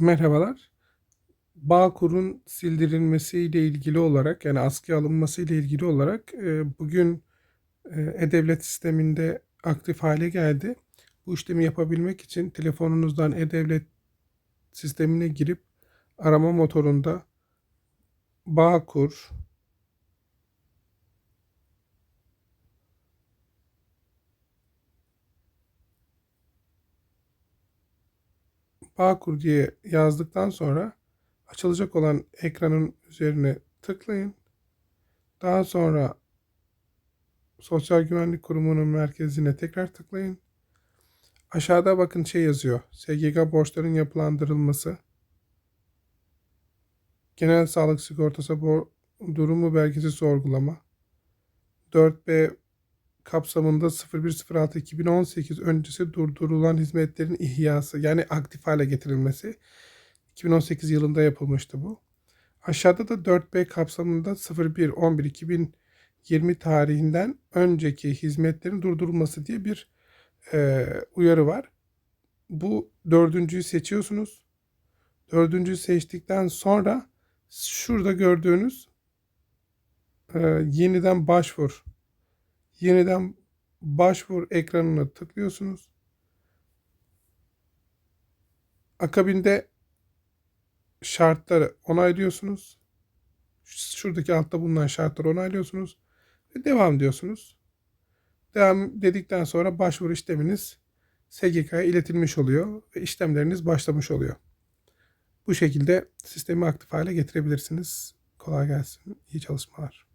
Merhabalar. Bağkur'un sildirilmesiyle ilgili olarak yani askıya alınması ile ilgili olarak e, bugün e, e-devlet sisteminde aktif hale geldi. Bu işlemi yapabilmek için telefonunuzdan e-devlet sistemine girip arama motorunda Bağkur Bağkur diye yazdıktan sonra açılacak olan ekranın üzerine tıklayın. Daha sonra Sosyal Güvenlik Kurumu'nun merkezine tekrar tıklayın. Aşağıda bakın şey yazıyor. SGK borçların yapılandırılması. Genel sağlık sigortası durumu belgesi sorgulama. 4B kapsamında 01.06.2018 öncesi durdurulan hizmetlerin ihyası yani aktif hale getirilmesi 2018 yılında yapılmıştı bu. Aşağıda da 4B kapsamında 01.11.2020 tarihinden önceki hizmetlerin durdurulması diye bir e, uyarı var. Bu dördüncüyü seçiyorsunuz. Dördüncüyü seçtikten sonra şurada gördüğünüz e, yeniden başvur yeniden başvur ekranına tıklıyorsunuz. Akabinde şartları onaylıyorsunuz. Şuradaki altta bulunan şartları onaylıyorsunuz ve devam diyorsunuz. Devam dedikten sonra başvuru işleminiz SGK'ya iletilmiş oluyor ve işlemleriniz başlamış oluyor. Bu şekilde sistemi aktif hale getirebilirsiniz. Kolay gelsin. İyi çalışmalar.